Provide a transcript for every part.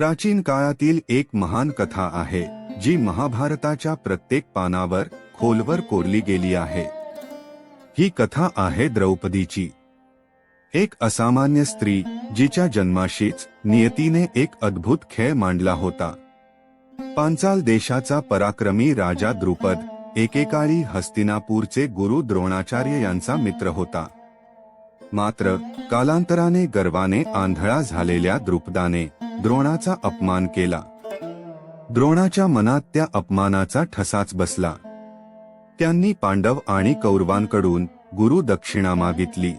प्राचीन काळातील एक महान कथा आहे जी महाभारताच्या प्रत्येक पानावर खोलवर कोरली गेली आहे. ही कथा आहे द्रौपदीची. एक असामान्य स्त्री जिच्या जन्माशीच नियतीने एक अद्भुत खेळ मांडला होता. पांचाल देशाचा पराक्रमी राजा द्रुपद एकेकाळी हस्तिनापूरचे गुरु द्रोणाचार्य यांचा मित्र होता. मात्र कालांतराने गर्वाने आंधळा झालेल्या द्रुपदाने द्रोणाचा अपमान केला. द्रोणाच्या मनात त्या अपमानाचा ठसाच बसला. त्यांनी पांडव आणि कौरवांकडून गुरु दक्षिणा मागितली.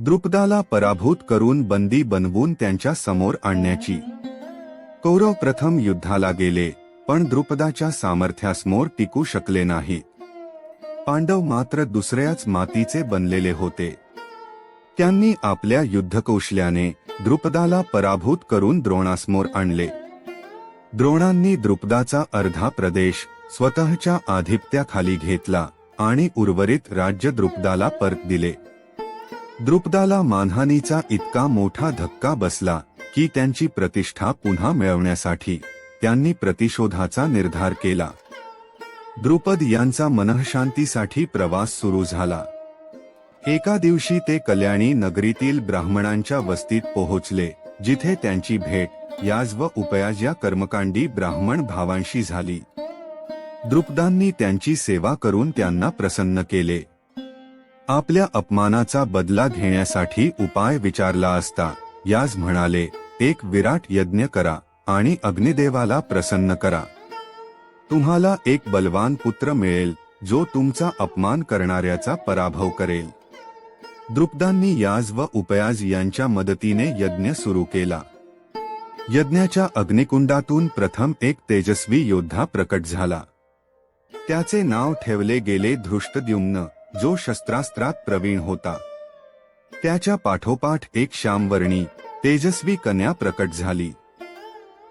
द्रुपदाला पराभूत करून बंदी बनवून त्यांच्यासमोर आणण्याची. कौरव प्रथम युद्धाला गेले पण द्रुपदाच्या सामर्थ्यासमोर टिकू शकले नाही. पांडव मात्र दुसऱ्याच मातीचे बनलेले होते. त्यांनी आपल्या युद्धकौशल्याने द्रुपदाला पराभूत करून द्रोणासमोर आणले. द्रोणांनी द्रुपदाचा अर्धा प्रदेश स्वतःच्या आधिपत्याखाली घेतला आणि उर्वरित राज्य द्रुपदाला परत दिले. द्रुपदाला मानहानीचा इतका मोठा धक्का बसला की त्यांची प्रतिष्ठा पुन्हा मिळवण्यासाठी त्यांनी प्रतिशोधाचा निर्धार केला. द्रुपद यांचा मनःशांतीसाठी प्रवास सुरू झाला. एका दिवशी ते कल्याणी नगरीतील ब्राह्मणांच्या वस्तीत पोहोचले जिथे त्यांची भेट याज व उपयाज या कर्मकांडी ब्राह्मण भावांशी झाली. द्रुपदांनी त्यांची सेवा करून त्यांना प्रसन्न केले. आपल्या अपमानाचा बदला घेण्यासाठी उपाय विचारला असता याज म्हणाले एक विराट यज्ञ करा आणि अग्निदेवाला प्रसन्न करा. तुम्हाला एक बलवान पुत्र मिळेल जो तुमचा अपमान करणाऱ्याचा पराभव करेल. द्रुपदांनी याज व उपयाज यांच्या मदतीने यज्ञ सुरू केला. यज्ञाच्या अग्निकुंडातून प्रथम एक तेजस्वी योद्धा प्रकट झाला. त्याचे नाव ठेवले गेले धृष्टद्युम्न जो शस्त्रास्त्रात प्रवीण होता. त्याच्या पाठोपाठ एक श्यामवर्णी तेजस्वी कन्या प्रकट झाली.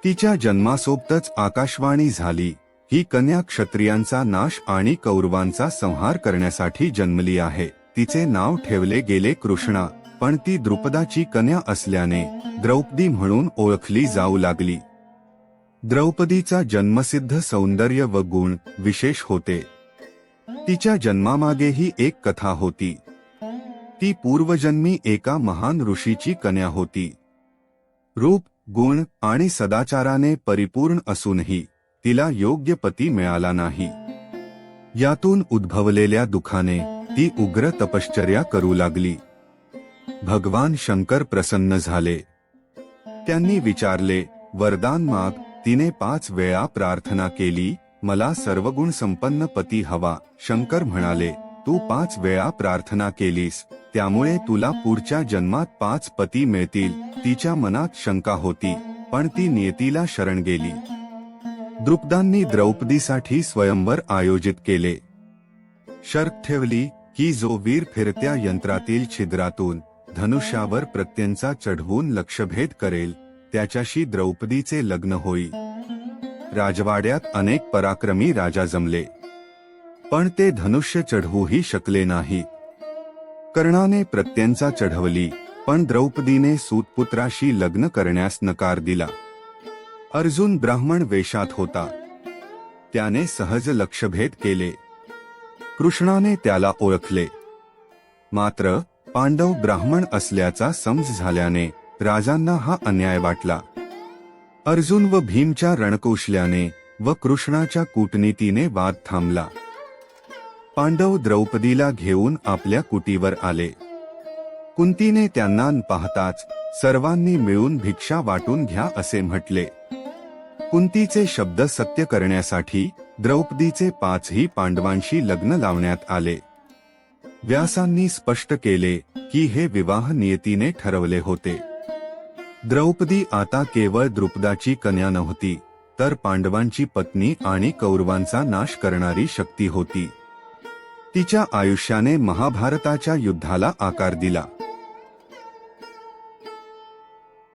तिच्या जन्मासोबतच आकाशवाणी झाली. ही कन्या क्षत्रियांचा नाश आणि कौरवांचा संहार करण्यासाठी जन्मली आहे. तिचे नाव ठेवले गेले कृष्णा पण ती द्रुपदाची कन्या असल्याने द्रौपदी म्हणून ओळखली जाऊ लागली. द्रौपदीचा जन्मसिद्ध सौंदर्य व गुण विशेष होते. तिच्या जन्मामागेही एक कथा होती. ती पूर्वजन्मी एका महान ऋषीची कन्या होती. रूप गुण आणि सदाचाराने परिपूर्ण असूनही तिला योग्य पती मिळाला नाही. यातून उद्भवलेल्या दुखाने ती उग्र तपश्चर्या करू लागली. भगवान शंकर प्रसन्न झाले. त्यांनी विचारले वरदान माग तिने पाच वेळा प्रार्थना केली मला सर्वगुण संपन्न पती हवा. शंकर म्हणाले तू पाच वेळा प्रार्थना केलीस त्यामुळे तुला पुढच्या जन्मात पाच पती मिळतील. तिच्या मनात शंका होती पण ती नियतीला शरण गेली. द्रुपदांनी द्रौपदीसाठी स्वयंवर आयोजित केले. शर्त ठेवली की जो वीर फिरत्या यंत्रातील छिद्रातून धनुष्यावर प्रत्यंचा चढवून लक्षभेद करेल त्याच्याशी द्रौपदीचे लग्न होई राजवाड्यात अनेक पराक्रमी राजा जमले. पण ते धनुष्य चढवूही शकले नाही. कर्णाने प्रत्यंचा चढवली पण द्रौपदीने सूतपुत्राशी लग्न करण्यास नकार दिला. अर्जुन ब्राह्मण वेशात होता. त्याने सहज लक्षभेद केले. कृष्णाने त्याला ओळखले. मात्र पांडव ब्राह्मण असल्याचा समज झाल्याने राजांना हा अन्याय वाटला. अर्जुन व भीमच्या रणकौशल्याने व कृष्णाच्या कूटनीतीने वाद थांबला. पांडव द्रौपदीला घेऊन आपल्या कुटीवर आले. कुंतीने त्यांना पाहताच सर्वांनी मिळून भिक्षा वाटून घ्या असे म्हटले. कुंतीचे शब्द सत्य करण्यासाठी द्रौपदीचे पाचही पांडवांशी लग्न लावण्यात आले. व्यासांनी स्पष्ट केले की हे विवाह नियतीने ठरवले होते. द्रौपदी आता केवळ द्रुपदाची कन्या नव्हती तर पांडवांची पत्नी आणि कौरवांचा नाश करणारी शक्ती होती. तिच्या आयुष्याने महाभारताच्या युद्धाला आकार दिला.